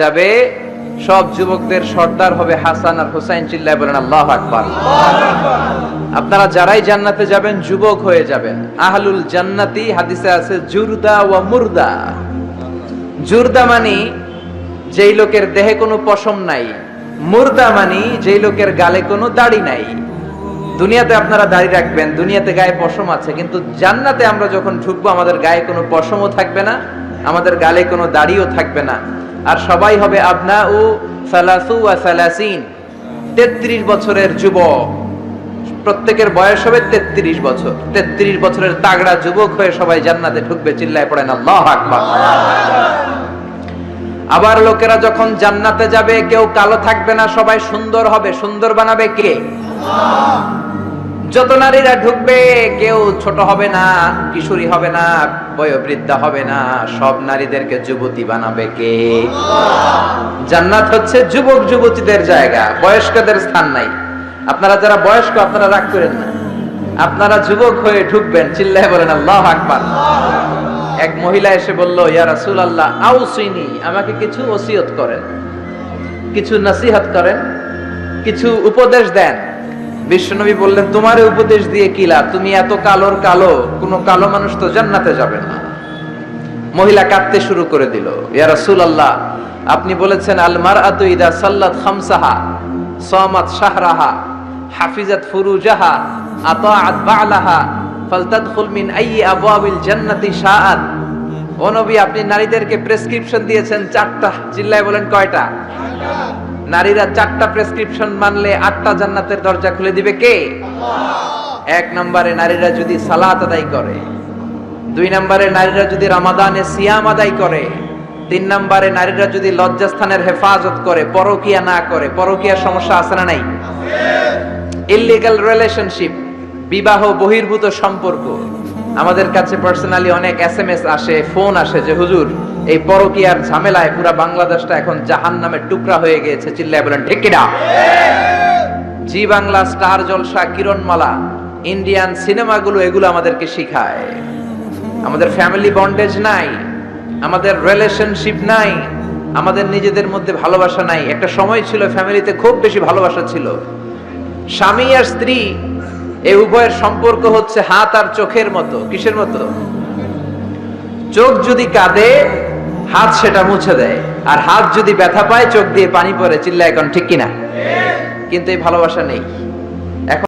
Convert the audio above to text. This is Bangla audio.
যাবে, সব যুবকদের সর্দার হবে হাসান আর হুসাইন চিল্লায় বলেন, আল্লাহ আকবার। আপনারা যারাই জান্নাতে যাবেন, যুবক হয়ে যাবেন। আহলুল জান্নাতি হাদিসে আছে, জুরদা ওয়া মুরদা। জুরদা মানি যেই লোকের দেহে কোনো পশম নাই। মুরদা মানি যেই লোকের গালে কোনো দাড়ি নাই। দুনিয়াতে আপনারা দাড়ি রাখবেন, দুনিয়াতে গায়ে পশম আছে, কিন্তু জান্নাতে আমরা যখন ঢুকবো, আমাদের গায়ে কোনো পশমও থাকবে না, আমাদের গালে কোনো দাড়িও থাকবে না। আর সবাই হবে আবনা ও সালাসু সালাসিন। তেত্রিশ বছরের যুবক। প্রত্যেকের বয়স হবে তেত্রিশ বছর। তেত্রিশ বছরের তাগড়া যুবক হয়ে সবাই জান্নাতে ঢুকবে, চিল্লায় পড়েন, আল্লাহ আকবার। আবার লোকেরা যখন জান্নাতে যাবে, কেউ কালো থাকবে না, সবাই সুন্দর হবে। সুন্দর বানাবে কে? যত নারীরা ঢুকবে, কেউ ছোট হবে না, কিশোরী হবে না, বয়োবৃদ্ধা হবে না, সব নারীদেরকে যুবতী বানাবে কে? জান্নাত হচ্ছে যুবক যুবতীদের জায়গা, বয়স্কদের স্থান নাই। আপনারা যারা বয়স্ক, আপনারা রাগ করেন না। আপনারা যুবক হয়ে ঢুকবেন, চিল্লায় বলেন, আল্লাহ আকবার। এক মহিলা এসে বলল, ইয়া রাসূলুল্লাহ, আউসিনি। আমাকে কিছু ওসিয়ত করেন, কিছু নসিহত করেন, কিছু উপদেশ দেন। বিশ্বনবী বললেন, তোমার উপদেশ দিয়ে কি লাভ? তুমি এত কালোর কালো, কোনো কালো মানুষ তো জান্নাতে যাবে না। মহিলা কাঁদতে শুরু করে দিল, ইয়া রাসূলুল্লাহ, আপনি বলেছেন আলমার মারআতু ইদা সাল্লাত খামসাহা, সামাত শাহরাহা, হাফিজাত ফুরুজাহা, আতাআত বা'লাহা, ফালতাদখুল মিন আইয়ি আবওয়াবিল জান্নাতি শাআত ও নবী, আপনি নারীদেরকে প্রেসক্রিপশন দিয়েছেন চারটা, চিল্লায় বলেন কয়টা? নারীরা চারটা প্রেসক্রিপশন মানলে আটটা জান্নাতের দরজা খুলে দিবে কে? এক নম্বরে নারীরা যদি সালাত আদায় করে দুই নম্বরে নারীরা যদি রামাদানে সিয়াম আদায় করে তিন নম্বরে নারীরা যদি লজ্জাস্থানের হেফাজত করে পরকিয়া না করে পরকিয়ার সমস্যা আছে না নাই? ইলিগাল রিলেশনশিপ বিবাহ বহির্ভূত সম্পর্ক। আমাদের কাছে পার্সোনালি অনেক এসএমএস আসে ফোন আসে যে, হুজুর, এই পরকিয়ার ঝামেলায় পুরা বাংলাদেশটা এখন জাহান নামের টুকরা হয়ে গিয়েছে। চিল্লায় বলেন, ঠিক কিনা? জি বাংলা, স্টার জলসা, কিরণমালা ইন্ডিয়ান সিনেমাগুলো এগুলো আমাদেরকে শিখায়। আমাদের ফ্যামিলি বন্ডেজ নাই, আমাদের রিলেশনশিপ নাই, আমাদের নিজেদের মধ্যে ভালোবাসা নাই। একটা সময় ছিল ফ্যামিলিতে খুব বেশি ভালোবাসা ছিল। স্বামী আর স্ত্রী এই উভয়ের সম্পর্ক হচ্ছে হাত আর চোখের মতো। কিসের মতো? চোখ যদি কাঁদে, হাত সেটা মুছে দেয়। আর হাত যদি ব্যথা পায়, চোখ দিয়ে পানি পরে চিল্লা এখন ঠিক কিনা? কিন্তু এই ভালোবাসা নেই।